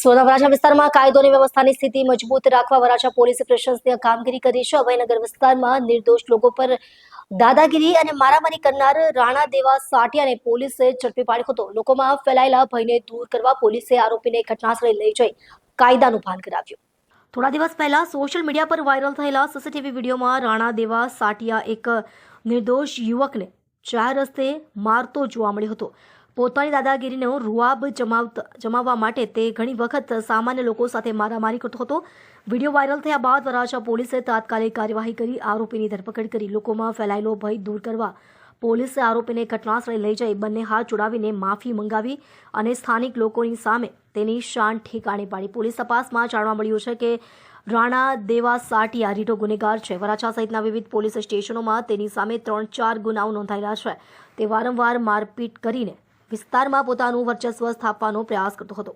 સોના વરાછા વિસ્તારમાં કાયદો અને વ્યવસ્થાની સ્થિતિ મજબૂત રાખવા વરાછા પોલીસે પ્રશંસનીય કામગીરી કરી છે. અભયનગર વિસ્તારમાં નિર્દોષ લોકો પર દાદાગીરી અને મારામારી કરનાર રાણા દેવા સાટિયાને પોલીસે ઝડપી પાડ્યો હતો. લોકોમાં ફેલાયેલા ભયને દૂર કરવા પોલીસે આરોપીને ઘટનાસ્થળે લઈ જઈ કાયદાનું ભાન કરાવ્યું. થોડા દિવસ પહેલા સોશિયલ મીડિયા પર વાયરલ થયેલા સીસીટીવી વિડીયોમાં રાણા દેવા સાટિયા એક નિર્દોષ યુવકને ચાર રસ્તે મારતો જોવા મળ્યો હતો. પોતાની દાદાગીરીનો રૂઆબ જમાવતા, જમાવવા માટે તે ઘણી વખત સામાન્ય લોકો સાથે મારામારી કરતો હતો. વીડિયો વાયરલ થયા બાદ વરાછા પોલીસે તાત્કાલિક કાર્યવાહી કરી, આરોપીની ધરપકડ કરી. લોકોમાં ફેલાયેલો ભય દૂર કરવા પોલીસે આરોપીને ઘટનાસ્થળે લઈ જઈ બંને હાથ જોડાવીને માફી મંગાવી અને સ્થાનિક લોકોની સામે તેની શાન ઠેકાણે પાડી. પોલીસ તપાસમાં જાણવા મળ્યું છે કે રાણા દેવા સાટિયા રીઢો ગુનેગાર છે. વરાછા સહિતના વિવિધ પોલીસ સ્ટેશનોમાં તેની સામે ત્રણ ચાર ગુનાઓ નોંધાયેલા છે. તે વારંવાર મારપીટ કરીને વિસ્તારમાં પોતાનું વર્ચસ્વ સ્થાપવાનો પ્રયાસ કરતો હતો.